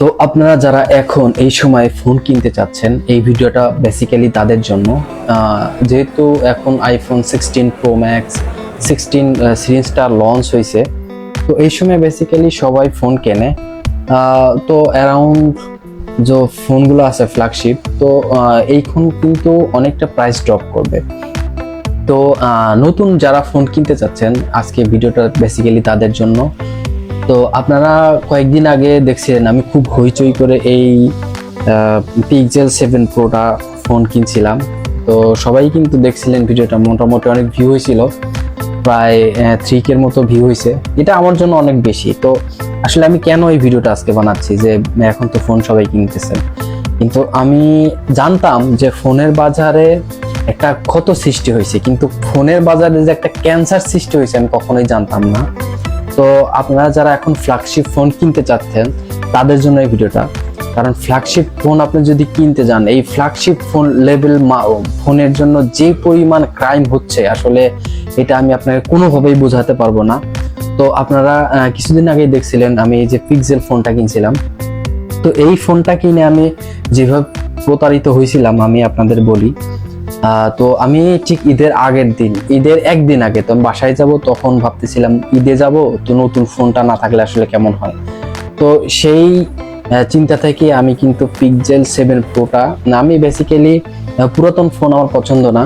তো আপনারা যারা এখন এই সময় ফোন কিনতে চাচ্ছেন, এই ভিডিওটা বেসিক্যালি তাদের জন্য। যেহেতু এখন iPhone sixteen pro max sixteen সিরিজটা লঞ্চ হয়েছে, তো এই সময় বেসিক্যালি সবাই ফোন কেনে। তো অ্যারাউন্ড যে ফোনগুলো আছে ফ্ল্যাগশিপ তো এইখন কিন্তু অনেকটা প্রাইস ড্রপ করবে। তো নতুন যারা ফোন কিনতে চাচ্ছেন, আজকে ভিডিওটা বেসিক্যালি তাদের জন্য। তো আপনারা কয়েকদিন আগে দেখছিলেন আমি খুব হইচই করে এই পিকজেল সেভেন প্রোটা ফোন কিনছিলাম। তো সবাই কিন্তু দেখছিলেন ভিডিওটা, মোটামুটি অনেক ভিউ হয়েছিল, প্রায় থ্রি কের মতো ভিউ হয়েছে। এটা আমার জন্য অনেক বেশি। তো আসলে আমি কেন এই ভিডিওটা আজকে বানাচ্ছি যে এখন তো ফোন সবাই কিনতেছেন? কিন্তু আমি জানতাম যে ফোনের বাজারে একটা ক্ষত সৃষ্টি হয়েছে, কিন্তু ফোনের বাজারে যে একটা ক্যান্সার সৃষ্টি হয়েছে আমি কখনোই জানতাম না। তো আপনারা যারা এখন ফ্ল্যাগশিপ ফোন কিনতে চাচ্ছেন, তাদের জন্য এই ভিডিওটা। কারণ ফ্ল্যাগশিপ ফোন আপনি যদি কিনতে যান, এই ফ্ল্যাগশিপ ফোন লেভেল ফোনের জন্য যে পরিমাণ ক্রাইম হচ্ছে, আসলে এটা আমি আপনাকে কোনোভাবেই বোঝাতে পারব না। তো আপনারা কিছুদিন আগে দেখছিলেন আমি যে পিক্সেল ফোনটা কিনছিলাম। তো এই ফোনটা কিনে আমি যেভাবে প্রতারিত হয়েছিলাম, আমি আপনাদের বলি। তো আমি ঠিক ঈদের আগের দিন ঈদের একদিন আগে তো বাসায় যাব তখন ভাবতেছিলাম ঈদে যাব তো নতুন ফোনটা না থাকলে আসলে কেমন হয়? তো সেই চিন্তা থেকে আমি কিন্তু পিকজেল সেভেন প্রোটা আমি বেসিক্যালি পুরাতন ফোন আমার পছন্দ না।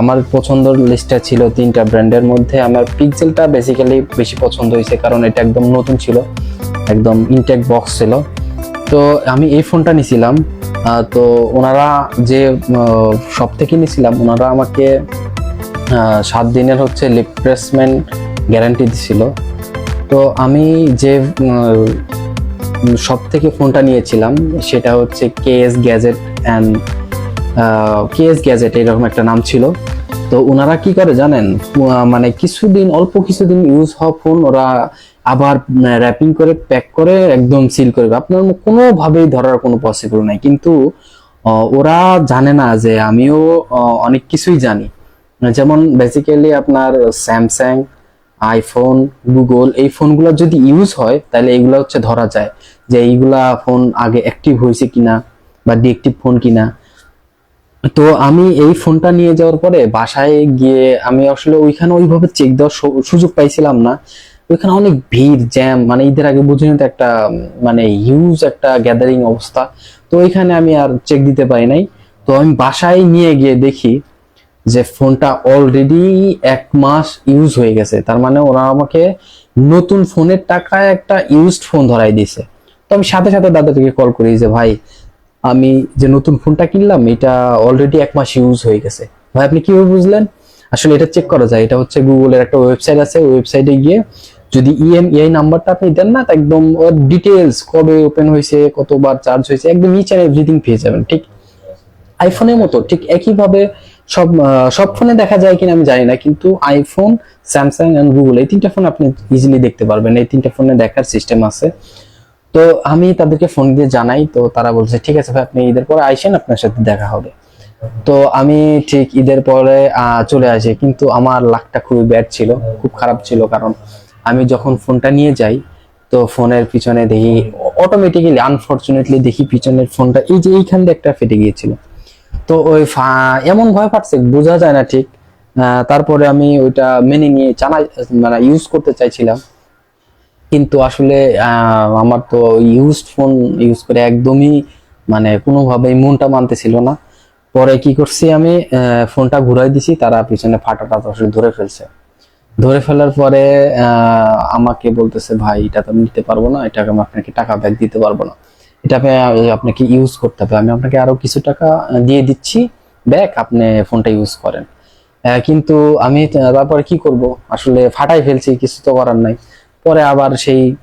আমার পছন্দের লিস্টটা ছিল তিনটা ব্র্যান্ডের মধ্যে। আমার পিকজেলটা বেসিক্যালি বেশি পছন্দ হয়েছে কারণ এটা একদম নতুন ছিল একদম ইনটেক বক্স ছিল। তো আমি এই ফোনটা নিছিলাম আহ, তো ওনারা যে সব থেকে নিয়েছিলাম, ওনারা আমাকে সাত দিনের হচ্ছে রিপ্লেসমেন্ট গ্যারান্টি দিছিল। তো আমি যে সব থেকে ফোনটা নিয়েছিলাম, সেটা হচ্ছে KS gadget and KS gadget এরকম একটা নাম ছিল। তো ওনারা কি করে জানেন মানে কিছুদিন, অল্প কিছুদিন ইউজ হওয়া ফোন ওরা আবার র্যাপিং করে প্যাক করে একদম সিল করবে আপনার কোনোভাবেই ধরার কোনো পসিবল নাই। কিন্তু ওরা জানে না যে আমিও অনেক কিছুই জানি। যেমন বেসিক্যালি আপনার স্যামসাং আইফোন গুগল এই ফোনগুলো যদি ইউজ হয়, তাহলে এইগুলো হচ্ছে ধরা যায়। যে এইগুলা ফোন আগে অ্যাক্টিভ হয়েছে কিনা বা ডিএক্টিভ ফোন কিনা। তো আমি এই ফোনটা নিয়ে যাওয়ার পরে বাসায় গিয়ে আমি আসলে ওইখানে ওইভাবে চেক দেওয়ার সুযোগ পাইছিলাম না। ওইখানে অনেক ভিড়, জ্যাম মানে ঈদের আগে বুঝিনি তো একটা মানে হিউজ একটা গ্যাদারিং অবস্থা। তো ওইখানে আমি আর চেক দিতে পারি নাই। তো আমি বাসায় নিয়ে গিয়ে দেখি যে ফোনটা অলরেডি এক মাস ইউজ হয়ে গেছে। তার মানে ওরা আমাকে নতুন ফোনের টাকায় একটা ইউজড ফোন ধরাই দিয়েছে। তো আমি সাথে সাথে দাদাটিকে কল করি যে, ভাই, আমি যে নতুন ফোনটা কিনলাম, এটা অলরেডি এক মাস ইউজ হয়ে গেছে। ভাই, আপনি কীভাবে বুঝলেন? আসলে এটা চেক করা যায়। এটা হচ্ছে গুগলের একটা ওয়েবসাইট আছে। ওয়েবসাইটে গিয়ে যদি E ইএমআই নাম্বারটা আপনি দেন না একদম ডিটেলস কবে ওপেন হয়েছে, কতবার চার্জ হয়েছে, একদম ইচ অ্যান্ড এভরিথিং পেয়ে যাবেন, ঠিক? আইফোনের মতো, ঠিক একইভাবে সব সব ফোনে দেখা যায় কিনা আমি জানি না, কিন্তু আইফোন স্যামসাং এন্ড গুগল এই তিনটা ফোন আপনি ইজিলি দেখতে পারবেন, এই তিনটা ফোনে দেখার সিস্টেম আছে। তো আমি তাদেরকে ফোন দিয়ে জানাই, তো তারা বলছে, ঠিক আছে ভাই, আপনি ঈদের পরে আইসেন, আপনার সাথে দেখা হবে। তো আমি ঠিক ঈদের পরে চলে আসি, কিন্তু আমার লাকটা খুবই ব্যাড ছিল, খুব খারাপ ছিল, কারণ আমি যখন ফোনটা নিয়ে যাই, তো ফোনের পিছনে দেখি অটোমেটিক্যালি আনফরচুনেটলি দেখি পিছনের ফোনটা এই যে এইখান দিয়ে একটা ফেটে গিয়েছিল। তো ওই এমন ভয় পাচ্ছে, বোঝা যায় না ঠিক। তারপরে আমি ওইটা মেনে নিয়ে চানা মানে ইউজ করতে চাইছিলাম। কিন্তু আসলে আমার তো ইউজড ফোন ইউজ করে একদমই মানে কোনোভাবেই মনটা মানতেছিল না। পরে কি করছি আমি ফোনটা ঘুরাই দিছি, তারা পিছনে ফাটাটা আসলে ধরে ফেলছে। ধরে ফেলার পরে আমাকে বলতেছে, ভাই, এটা তো আমি নিতে পারব না এটাকে আমি আপনাকে টাকা ব্যাক দিতে পারব না। এটা আপনি- আপনাকে ইউজ করতে হবে। আমি আপনাকে আরও কিছু টাকা দিয়ে দিচ্ছি ব্যাক আপনি ফোনটা ইউজ করেন। কিন্তু আমি তারপরে কি করব? আসলে ফাটাই ফেলছি, কিছু তো করার নাই। পরে আবার সেই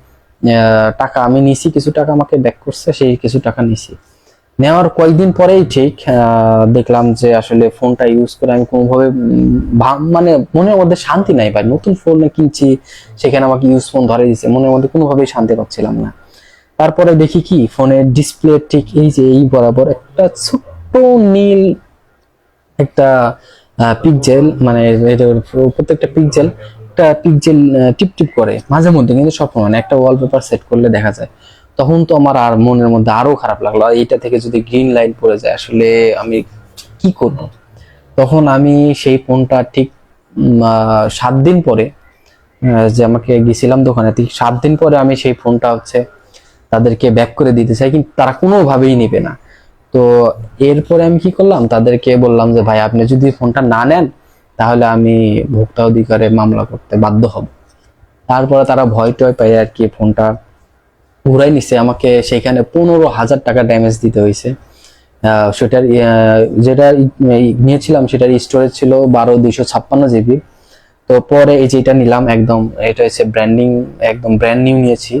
টাকা আমি নিছি, কিছু টাকা আমাকে ব্যাক করছে, সেই কিছু টাকা নিছি। নেওয়ার কয়েকদিন পরেই ঠিক দেখলাম যে আসলে ফোনটা ইউজ করে আমি কোনোভাবে মানে মনের মধ্যে শান্তি নাই ভাই। নতুন ফোন কিনছি, সেখানে আমাকে ইউজ ফোন ধরে দিছে। মনের মধ্যে কোনোভাবেই শান্তি পাচ্ছিলাম না। তারপরে দেখি কি ফোনের ডিসপ্লে ঠিক এই যে, এই বরাবর একটা ছোট্ট নীল একটা পিকজেল মানে প্রত্যেকটা পিকজেল একটা পিকজেল টিপ টিপ করে। মাঝে মধ্যে কিন্তু সব মানে একটা ওয়ালপেপার সেট করলে দেখা যায়। তখন তো আমার আর মনের মধ্যে আরও খারাপ লাগল। এইটা থেকে যদি গ্রিন লাইন পড়ে যায়, আসলে আমি কি করব? তখন আমি সেই ফোনটা ঠিক সাত দিন পরে যে আমাকে গেছিলাম দোকানে, ঠিক সাত দিন পরে আমি সেই ফোনটা হচ্ছে তাদেরকে ব্যাক করে দিতে চাই, কিন্তু তারা কোনোভাবেই নেবে না। তো এরপরে আমি কি করলাম? তাদেরকে বললাম যে, ভাই, আপনি যদি ফোনটা না নেন, তাহলে আমি ভোক্তা অধিকারে মামলা করতে বাধ্য হব। তারপরে তারা ভয় টয় পাই আর কি ফোনটা ঘুরাই নিছে, আমাকে সেইখানে পনেরো হাজার টাকা ড্যামেজ দিতে হয়েছে সেটার যেটা নিয়েছিলাম, সেটার স্টোরেজ ছিল বারো দুইশো ছাপ্পান্ন জিবি তো পরে এই যে এটা নিলাম, একদম এটা হচ্ছে ব্র্যান্ডিং একদম ব্র্যান্ড নিউ নিয়েছি।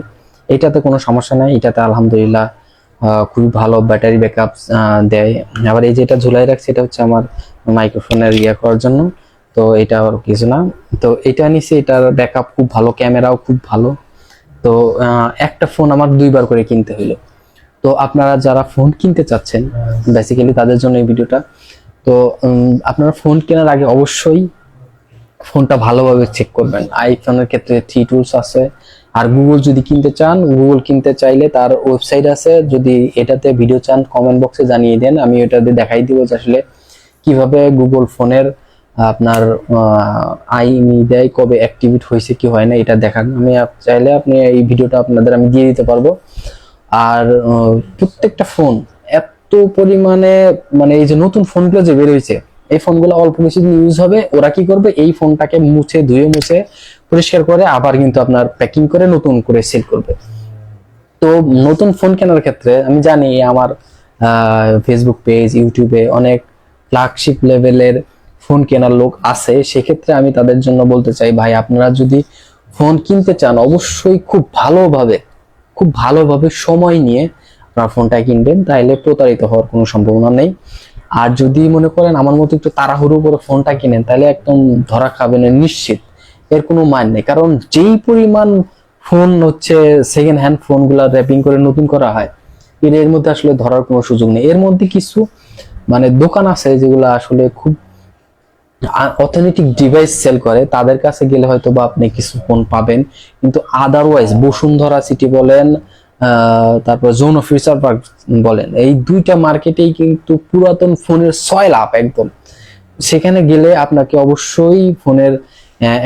এটাতে কোনো সমস্যা নাই, এটাতে আলহামদুলিল্লাহ খুবই ভালো ব্যাটারি ব্যাকআপ দেয়। আবার এই যেটা ঝুলাই রাখছি, এটা হচ্ছে আমার মাইক্রোফোনের ইয়ে করার জন্য। তো এটা আর কিছু না। তো এটা নিছি, এটার ব্যাকআপ খুব ভালো ক্যামেরাও খুব ভালো। তো একটা ফোন আমার দুইবার করে কিনতে হইল। তো আপনারা যারা ফোন কিনতে চাচ্ছেন বেসিক্যালি তাদের জন্য এই ভিডিওটা। তো আপনারা ফোন কেনার আগে অবশ্যই ফোনটা ভালোভাবে চেক করবেন। আইফোনের ক্ষেত্রে থ্রি টুলস আছে। আর গুগল যদি কিনতে চান গুগল কিনতে চাইলে তার ওয়েবসাইট আছে। যদি এটাতে ভিডিও চান কমেন্ট বক্সে জানিয়ে দেন। আমি এটাতে দেখাই দিব যে আসলে কীভাবে গুগল ফোনের আপনার আইমি দেয় কবে অ্যাক্টিভেট হয়েছে কি হয় না, এটা দেখান। আমি চাইলে আপনি এই ভিডিওটা আপনাদের আমি দিয়ে দিতে পারব। আর প্রত্যেকটা ফোন এত পরিমাণে মানে এই যে নতুন ফোনগুলো যে বের হয়েছে, এই ফোনগুলো অল্প কিছুদিন ইউজ হবে, ওরা কি করবে? এই ফোনটাকে মুছে, ধুয়ে মুছে, পরিষ্কার করে আবার কিন্তু আপনার প্যাকিং করে নতুন করে সেল করবে। তো নতুন ফোন কেনার ক্ষেত্রে আমি জানি আমার ফেসবুক পেজ ইউটিউবে অনেক ফ্ল্যাগশিপ লেভেলের ফোন কেনার লোক আছে, সেক্ষেত্রে আমি তাদের জন্য বলতে চাই, ভাই, আপনারা যদি ফোন কিনতে চান, অবশ্যই খুব ভালোভাবে খুব ভালোভাবে সময় নিয়ে আপনার ফোনটা কিনবেন তাহলে প্রতারিত হওয়ার কোনো সম্ভাবনা নেই। আর যদি মনে করেন আমার মতো একটু তাড়াহুড়ো করে ফোনটা কিনেন তাহলে একদম ধরা খাবেন নিশ্চিত। এর কোনো মান নেই, কারণ যেই পরিমাণ ফোন হচ্ছে সেকেন্ড হ্যান্ড ফোনগুলো র্যাপিং করে নতুন করা হয় এর এর মধ্যে আসলে ধরার কোনো সুযোগ নেই। এর মধ্যে কিছু মানে দোকান আছে যেগুলো আসলে খুব অথেন্টিক ডিভাইস সেল করে, তাদের কাছে গেলে হয়তো বা আপনি কিছু ফোন পাবেন। কিন্তু আদারওয়াইজ বসুন্ধরা সিটি বলেন তারপর জোন অফ পার্ক বলেন, এই দুইটা মার্কেটেই কিন্তু পুরাতন ফোনের ছয় লাভ একদম। সেখানে গেলে আপনাকে অবশ্যই ফোনের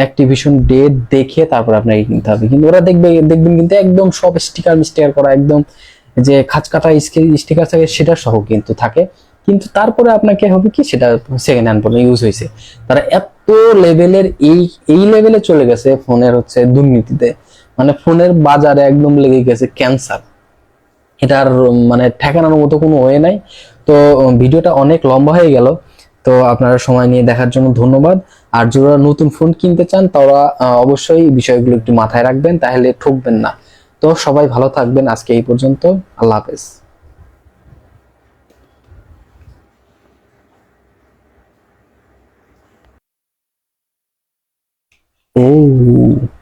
অ্যাক্টিভেশন ডেট দেখে তারপর আপনাকে কিনতে হবে। কিন্তু ওরা দেখবে, দেখবেন কিন্তু একদম সব স্টিকার মিস্টিকার করা, একদম যে খাঁচকাটা স্টিকার থাকে, সেটা সহ কিন্তু থাকে। কিন্তু তারপরে আপনাকে হবে কি, সেটা সেকেন্ড হ্যান্ড ফোন ইউজ হয়েছে। তারা এত লেভেলের এই এই লেভেলে চলে গেছে ফোনের হচ্ছে দুর্নীতিতে। মানে ফোনের বাজারে একদম লেগে গেছে ক্যান্সার এটার মানে ঠেকানোর মতো কোনো ওয়ে নাই। তো ভিডিওটা অনেক লম্বা হয়ে গেল। তো আপনারা সময় নিয়ে দেখার জন্য ধন্যবাদ। আর যারা নতুন ফোন কিনতে চান, তারা অবশ্যই বিষয়গুলো একটু মাথায় রাখবেন, তাহলে ঠকবেন না। তো সবাই ভালো থাকবেন। আজকে এই পর্যন্ত। আল্লাহ হাফেজ। Oh.